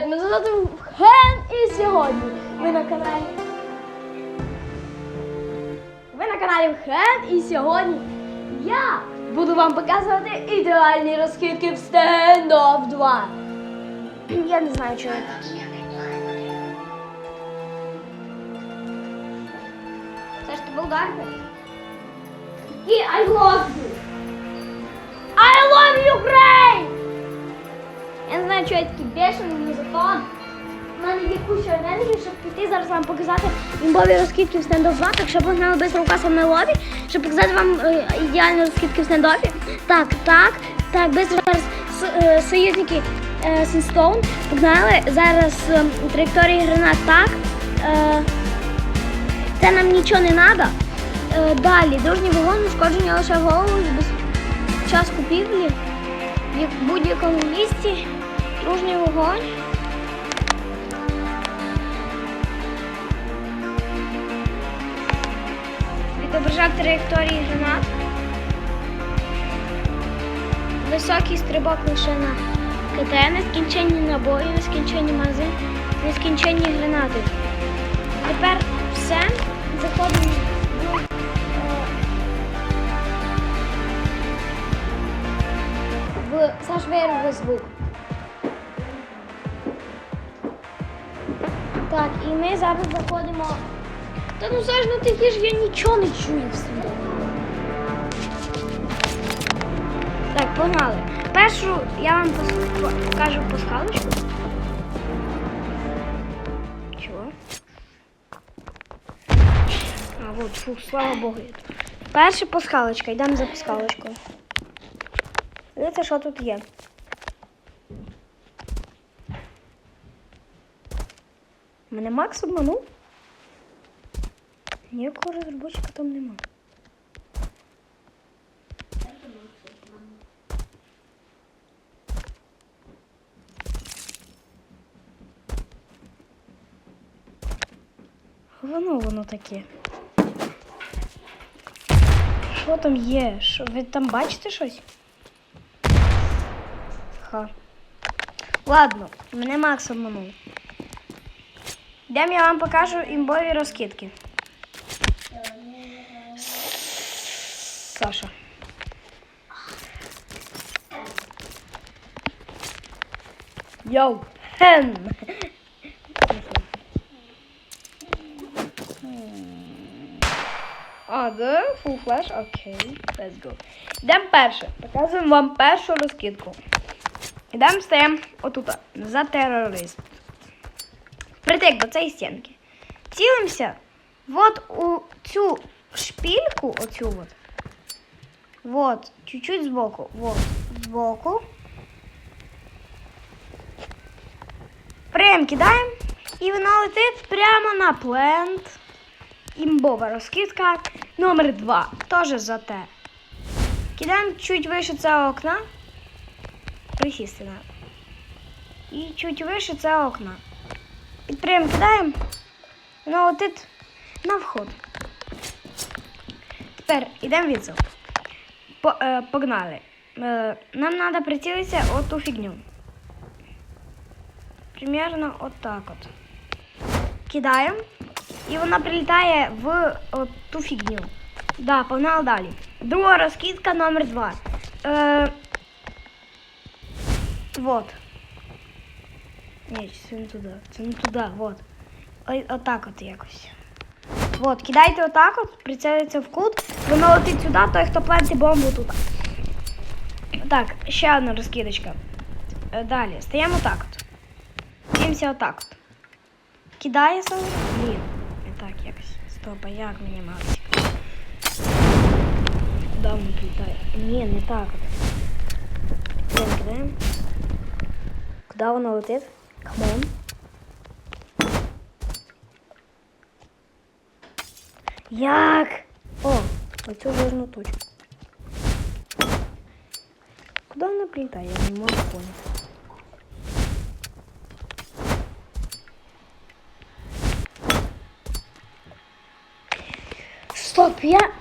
привіт! Мене звати Ген і сьогодні ви на каналі. Ви на каналі Ген і сьогодні я буду вам показувати ідеальні розкидки в Standoff 2. Я не знаю, чого це. Це ж ти болгарка? І I love you! I love you, Ukraine! Такий бешений музикант. У мене є куча енергії, щоб піти зараз вам показати імбові розкидки в стендоф 2, так погнали без рука саме лобі, щоб показати вам е, ідеальні розкидки в стендофі. Так, так, так, без зараз е, союзники е, Сінстоун. Погнали. Зараз е, траєкторії гранат так. Е, це нам нічого не треба. Е, далі, дружній вогонь, ушкодження лише голову без час купівлі. В будь-якому місці дружній вогонь. Відображав траєкторії гранат. Високий стрибок лише на КТ, нескінченні набої, нескінченні магазин, нескінченні гранати. Тепер все. Заходимо в в Саш вирви звук. І ми зараз заходимо. Та ну Саш, ну ти ж я нічого не чую в собі. Так, погнали. Першу я вам покажу пасхалочку. Чого? А, от, фу, слава Богу. Перша пасхалочка, йдемо за пасхалочкою. Дивіться, що тут є. Мене Макс обманув? Ніякого розробочика там нема. Воно воно таке. Що там є? Що, ви там бачите щось? Ха. Ладно, мене Макс обманув. Йдемо я вам покажу імбові розкидки. Саша. Йоу, хен. А, да? Full flash? Окей, let's go. Йдемо перше. Показуємо вам першу розкидку. Йдемо стаємо отут, за терорист. Притик до цієї стінки. Цілимося от у цю шпільку, оцю от. Вот, чуть-чуть збоку. Вот, збоку. Прям кидаємо. І вона летить прямо на плент. Імбова розкидка номер 2. Теж за те. Кидаємо чуть вище цього окна. Присісти надо. І чуть вище це окна. І прям кидаємо. Воно летить на вход. Тепер йдемо відсов. По, е, погнали. Е, нам треба прицілитися от ту фігню. Примерно от так от. Кидаємо. І вона прилітає в от ту фігню. Да, погнали далі. Друга розкидка номер два. Е, вот. Ні, це не туди. Це не туди, вот. Ой, отак от якось. Вот, кидайте отак от, прицелиться в кут, воно летить сюди, той, хто плентить бомбу тут. Так, ще одна розкидочка. Е, Далі, стаємо отак от. Дивимося отак от. Кидає саме. Блін, не так якось. Стоп, а як мені Максик? Куди воно кидає? Ні, не так от. Кидаємо, кидаємо. Куди воно летить? Come on. Як? О, оцю жирну точку. Куди вона прилітає? Я не можу поняти. Стоп, я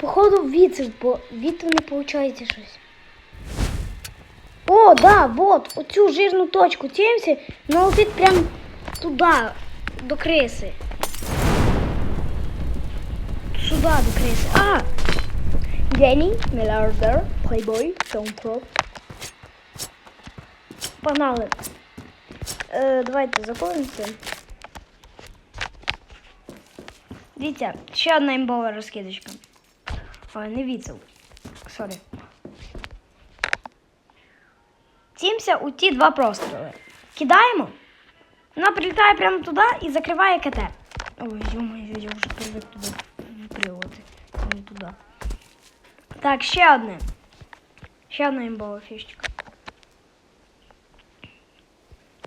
походу від, бо від не виходить щось. О, да, вот, оцю жирну точку. Цілимося, ну летить прям туди, до криси. Сюди, до криси. А! Геній, мільярдер, плейбой, Томпроп. Погнали. Е, давайте закончимося. Дивіться, ще одна імбова розкидочка. Ой, не віцел. Сорі. Цімся у ті два простріли. Кидаємо. Вона прилітає прямо туди і закриває КТ. Ой, йомаю, я вже привик туди випригувати. Не туди. Так, ще одне. Ще одна імбова фішечка.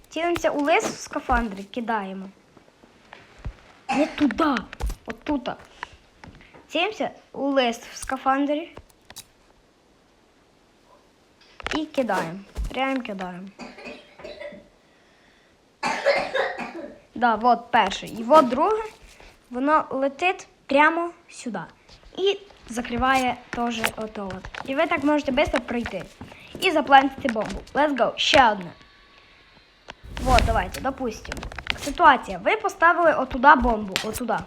Цілимося у лис в скафандрі, кидаємо. Не туди, отут. Цілимося у лист в скафандрі. І кидаємо. Прямо кидаємо. Да, от перший. І от друге. Воно летить прямо сюди. І закриває теж ото от. І ви так можете швидко пройти. І заплантити бомбу. Let's go. Ще одне. Вот, давайте, допустим. Ситуація. Ви поставили отуда бомбу, отуда.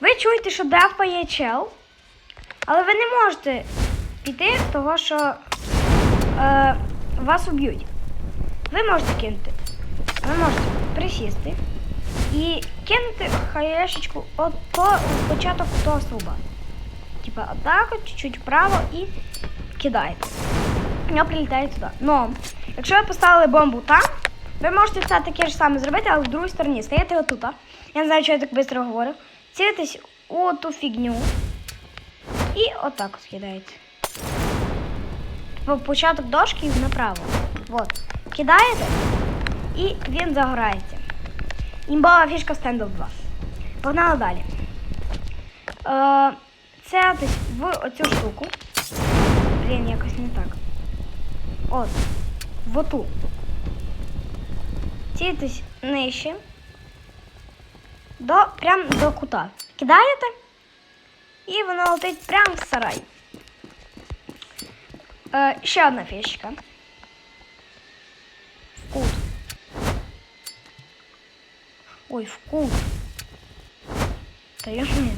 Ви чуєте, що дефає чел, але ви не можете піти, того що е, вас уб'ють. Ви можете кинути. Ви можете присісти і кинути хаєшечку от по початок того стовба. Типа отак, от, чуть-чуть вправо і кидаєте. Вона прилітає туди. Но, якщо ви поставили бомбу там, ви можете це таке ж саме зробити, але в другій стороні. Стоїте отут. Я не знаю, чого я так швидко говорю. Цілитесь у ту фігню. І отак от кидаєте. По початок дошки направо. Вот. Кидаєте і він загорається. Імбова фішка в Standoff 2. Погнали далі. Е, це в оцю штуку. Блін, якось не так. От. В оту. Цілитесь нижче. До, прям до кута. Кидаєте, і воно летить прямо в сарай. Е, ще одна фішка. В кут. Ой, в кут. Та я ж не.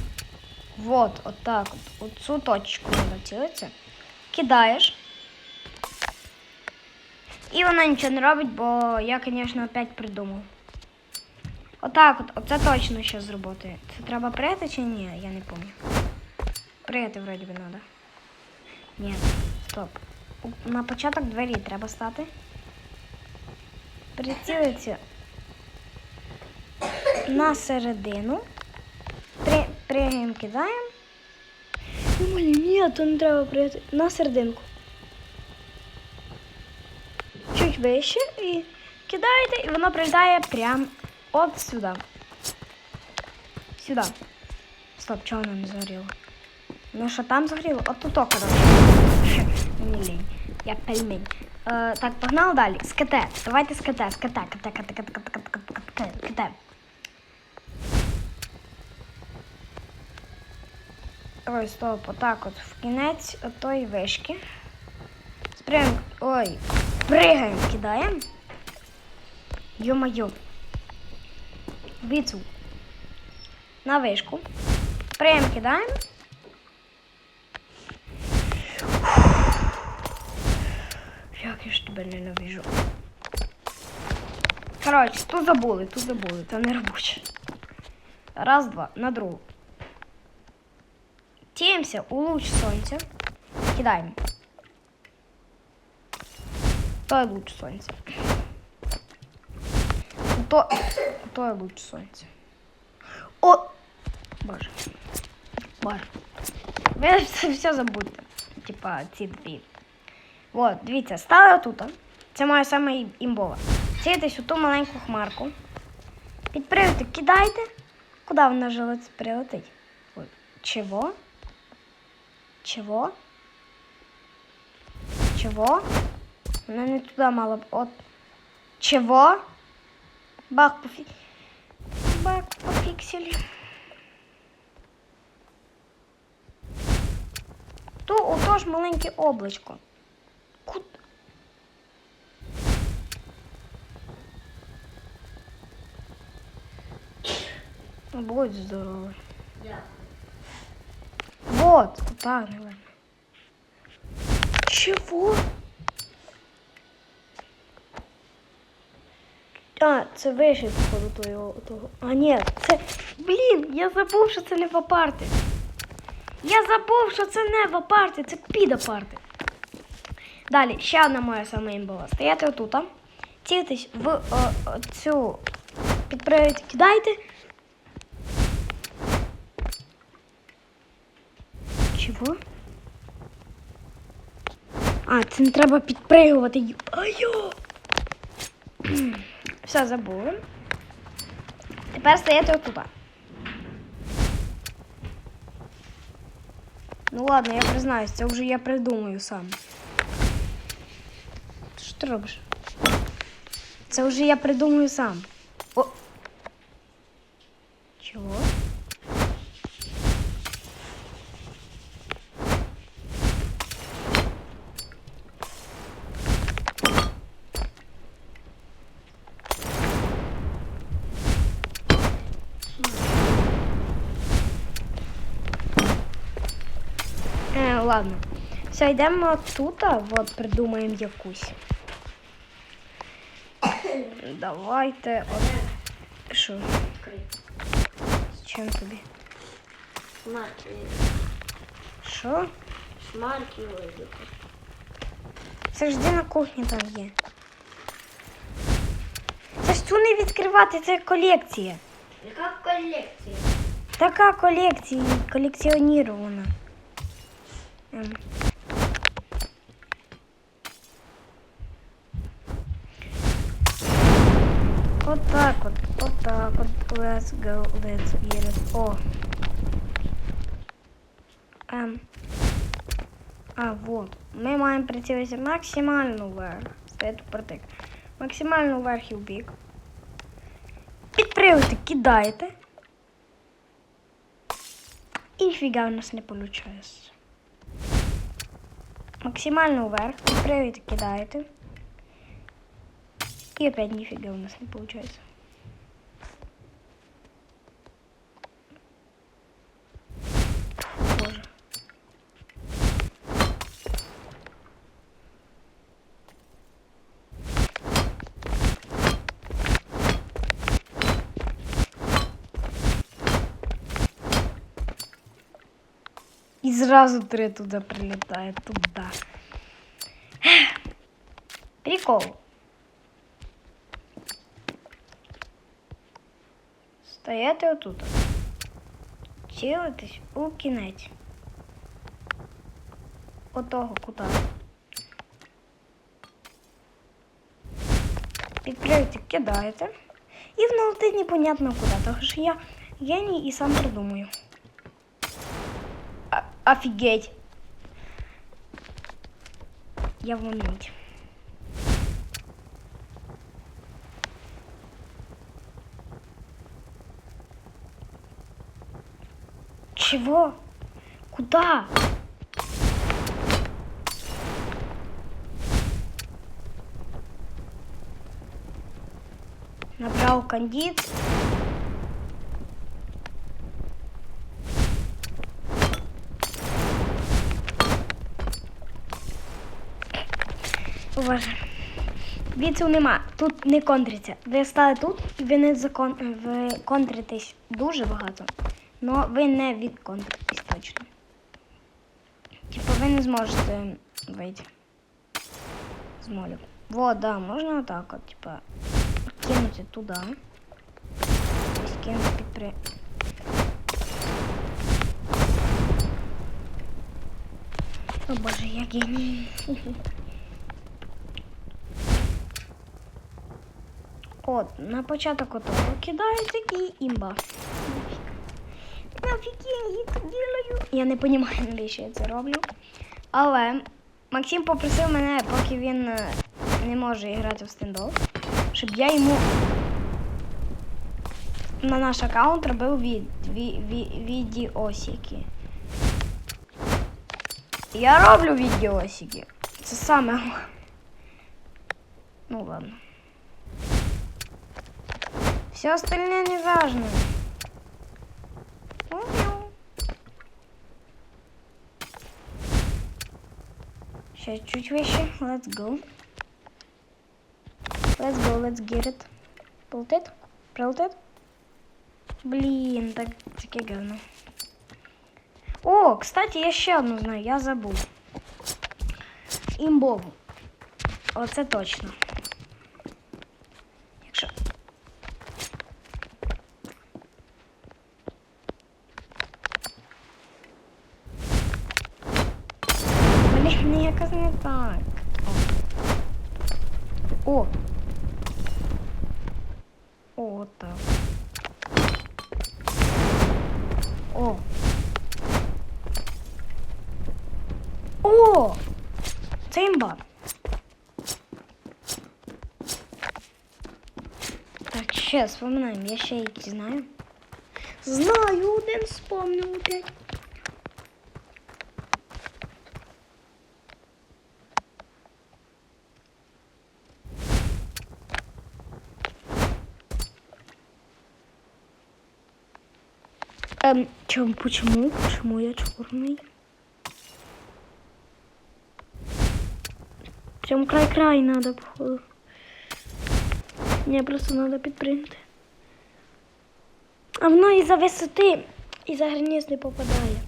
Вот, от так от. Оцю точку треба цілитися. Кидаєш. І вона нічого не робить, бо я, звісно, опять придумав. Отак от, оце точно ще зробити. Це треба прияти чи ні? Я не пам'ятаю. Прияти вроді би треба. Ні, стоп. На початок двері треба стати. Прицілитися на середину. При, кидаємо. Думаю, ні, то не треба прияти. На серединку. Чуть вище і кидаєте, і воно прилітає прямо от сюди. Сюди. Стоп, чого воно не згоріло? Ну що там згоріло? От тут, коротше. Мені лінь. Я пельмень. Е, так, погнали далі. З КТ. Давайте з КТ, з КТ, КТ, КТ, КТ, КТ, КТ, КТ, КТ. Ой, стоп, отак от в кінець отої вишки. Спрям... Ой, пригаємо, кидаємо. Йо-моє. Віцу. На вишку. Прям кидаємо. Як я ж тебе ненавижу. Коротше, тут забули, тут забули, це не робоче. Раз, два, на другу. Тіємося у луч сонця. Кидаємо. Той луч сонця. То, той луч сонця. О! Боже. Боже. Ви все забудьте. Типа ці дві. От, дивіться, стали отут. Це моя саме ім- імбова. Цілитесь у ту маленьку хмарку. Підпривити, кидайте. Куди вона жилець прилетить? Ой, Чого? Чого? Чого? Вона не туди мала б. От. Чого? Бак по фі... Бак по пікселі. Ту ото ж маленьке облачко. Будь здоровий. Вот, так, наверное. Чего? А, це вишить, походу, того, того. А, ні, це. Блін, я забув, що це не в апарти. Я забув, що це не в апарти, це під апарти. Далі, ще одна моя саме імбова. Стояти отут, цілитись в о, о, цю підпривід кидайте. Чого? А, це не треба підпригувати. Айо! Все, забули. Тепер стояти отут. Ну ладно, я признаюсь, це вже я придумаю сам. Що ти робиш? Це вже я придумаю сам. Все, йдемо тут, а от придумаємо якусь. Давайте. От. Що? З чим тобі? Шмарки. Що? Вийдуть. Це ж де на кухні там є. Це ж цю не відкривати, це колекція. Яка колекція? Така колекція, колекціонірована. Let's go, let's get it. О. Ем. А, вот. Ми маємо прицілитися максимально вверх. Стоять протик. Максимально вверх і в бік. Підпривити, кидаєте. І фіга у нас не виходить. Максимально вверх, підпривити, кидаєте. І опять ніфіга у нас не виходить. І зразу три туди прилітає, туди. Прикол. Стояти отут. Цілитись у кінець. Отого кута. Підкриєте, кидаєте. І вналетить непонятно куди. Тому що я геній і сам придумаю. Офигеть. Я в моменте. Чего? Куда? Набрал кондит. Боже. Віцю нема. Тут не контриться. Ви стали тут і ви не закон... ви контритесь дуже багато. але ви не відконтритесь точно. Типа ви не зможете вийти з молю. Вот, да, можна отак от, типа, кинути туди. Ось кинути під при... О боже, я геній. От, на початок отого кидаю такий імба. Нафіг я її ділаю? Я не розумію, навіщо я це роблю. Але Максим попросив мене, поки він е, не може грати в стендов, щоб я йому на наш аккаунт робив від, ві, ві, відеосики. Я роблю відеосики. Це саме. Ну ладно. Все остальное не важно. Сейчас чуть выше. Let's go. Let's go, let's get it. Полтет? Пролтет? Блин, так, таки говно. О, кстати, я еще одну знаю, я забыл. забув. Вот это точно. Ще вспоминаємо. Я ще які знаю. Знаю, один вспомнив опять. Эм, чем, почему? Почему я черный? Прям край-край надо, походу. Мне просто надо підпригнути. А воно із-за висоти, із-за границь не попадає.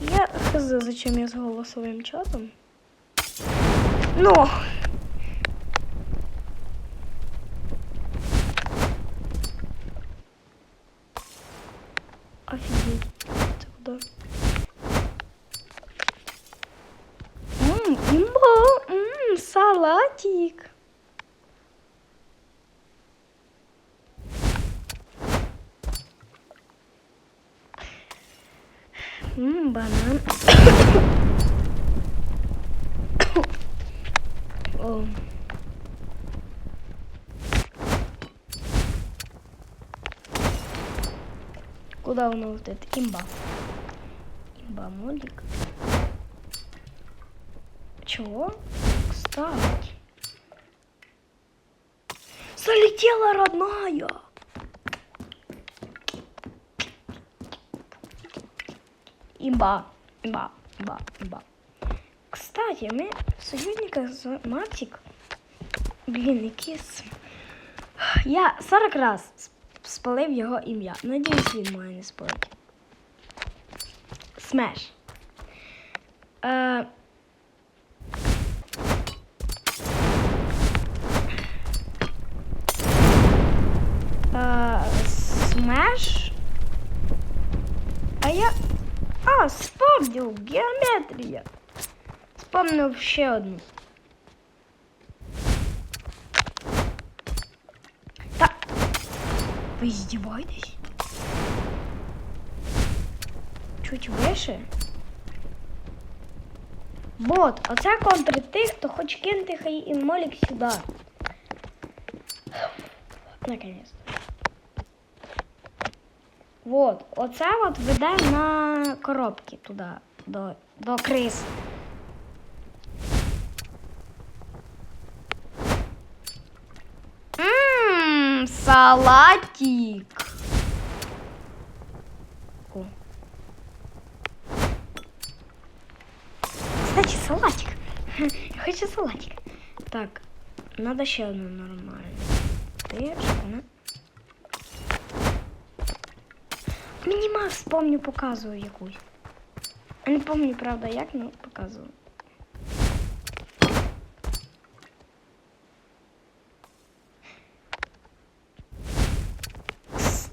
Я хз, зачем я з голосовим чатом? Ну. Куда воно летить? Імба. Імба модик. Чего? Кстати. Залетела родная. Имба. Имба. Имба. Имба. Кстати, ми в союзниках з Мартик. Блін, якийсь. Я 40 раз сп- спалив його ім'я. Надіюсь, він має не спалити. Смеш. Е... Е... Смеш. А я. А, спомнив, геометрія. Спомнив ще одну. Ви здіваєтесь? Чуть вище. Вот, оце контр тих, хто хоч кинути хай і молік сюди. Наконец. Вот, оце от веде на коробки туди, до, до крис. Салатик. О. Кстати, салатик. Я хочу салатик. Так, надо ще одну нормальну. Ти, щоб вона... Мініма вспомню, показую якусь. Не пам'ятаю, правда, як, але показую. Кстати.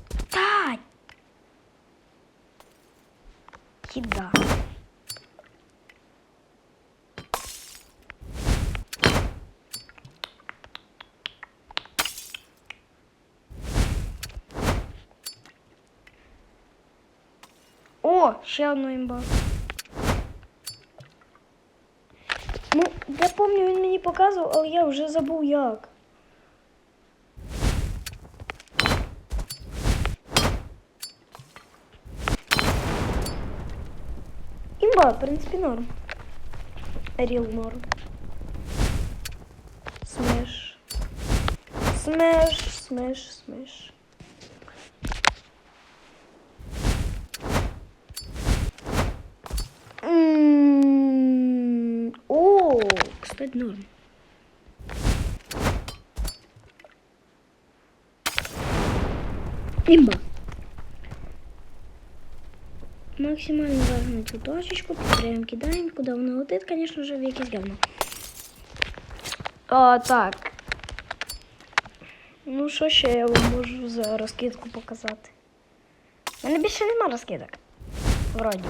Еда. О, ще одну імба. Ну, я пам'ятаю, він мені показував, але я вже забув як. Імба, в принципі, норм. Ріл норм. Смеш. Смеш, смеш, смеш. Кстати, норм. Имба. Максимально важно цю точечку, підтримуємо, кидаємо, куди вона летить, звісно ж, в якесь говно. А, так. Ну, що ще я вам можу за розкидку показати? У мене нема розкидок. Вроді.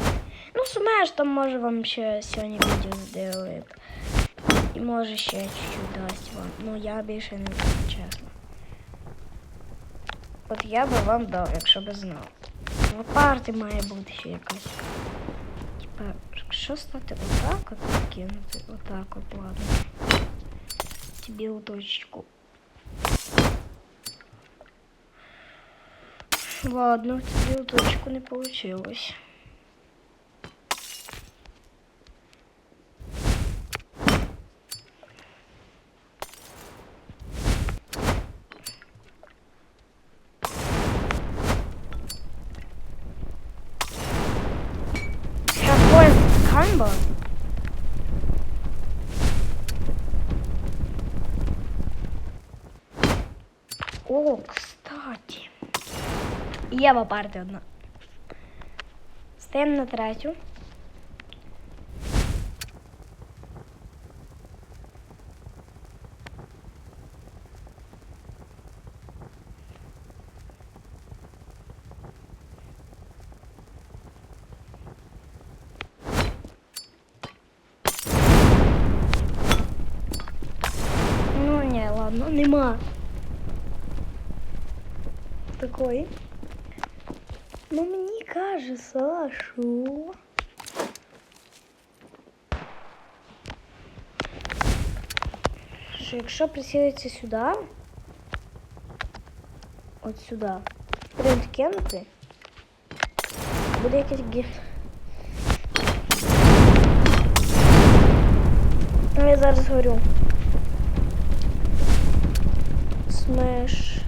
Ну, сумеш, там може вам ще сьогодні відео зробити. Може ще чуть-чуть дасть вам. Ну я більше не знаю, чесно. От я би вам дав, якщо би знав. В парти має бути ще якась. Типа, що стати отак от кинути? Отак от, ладно. Тебе у. Ладно, тебе у точку не получилось. Є в апарті одна. Стаємо на третю. Ну ні, ладно, нема. Такої. Ну мені каже Сашу. Що якщо присілиться сюди, от сюди, принт кинути, буде якийсь гіф. Ну, я зараз говорю. Смеш.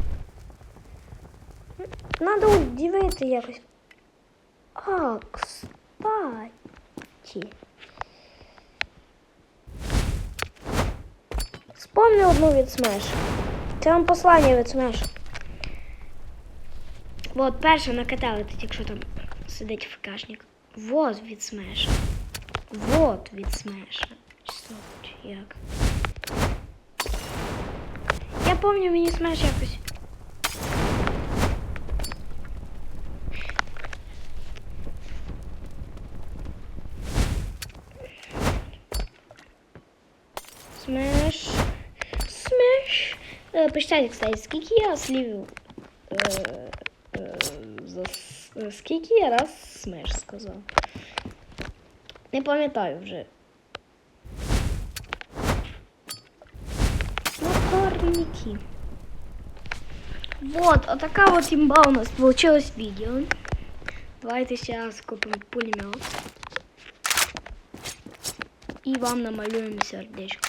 Надо удивити якось. А, кстати. Вспомнив одну від Смеш. Це вам послання від Смеш. Вот, перше накатали якщо там сидить ФКшник. Вот від Смеша. Вот від Смеша. Як? Я пам'ятаю, мені Смеш якось. Е, Почитайте, кстати, скільки я слів. Е, е, за с- е, скільки я раз смеш сказав. Не пам'ятаю вже. Напарники. Вот, а така вот имба у нас получилось видео. Давайте сейчас купим пулемет. И вам намалюем сердечко.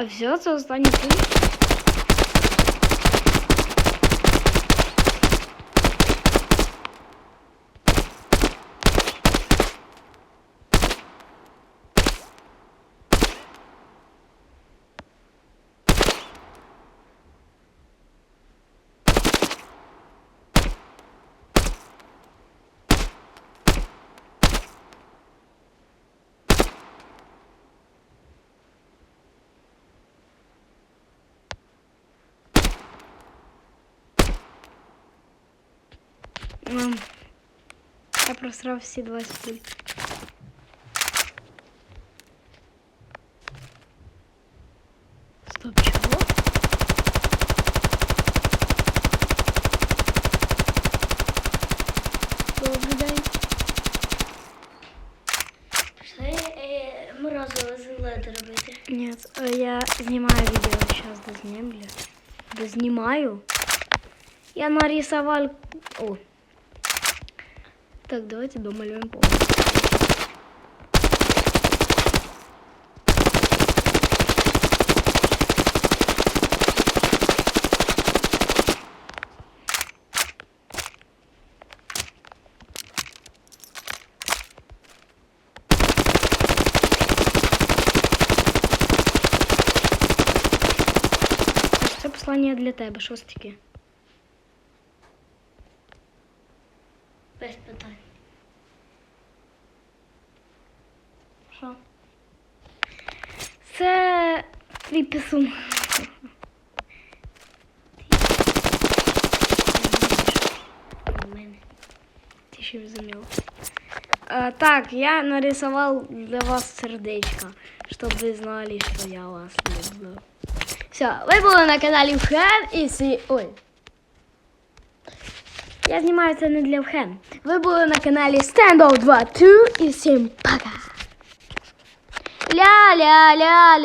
А все, це пункт. Я просрав всі 20 пуль. Стоп, чого? Добрий день. Пішли е, морозиво з леди робити. Ні, е, я знімаю відео, зараз дознімлю. Дознімаю. Я нарисовал... О. так, давайте домалюємо повністю. Це послання для тебе, що це таке? Без питань. Що? Це твій писун. У мене. Ти ще розумів. А, так, я нарисовал для вас сердечко, щоб ви знали, що я вас люблю. Все, ви були на каналі Вхен і сі... Ой. Я знімаю це не для Вхен. Ви були на каналі Standout 2 2 і всім пока. Ля-ля-ля-ля.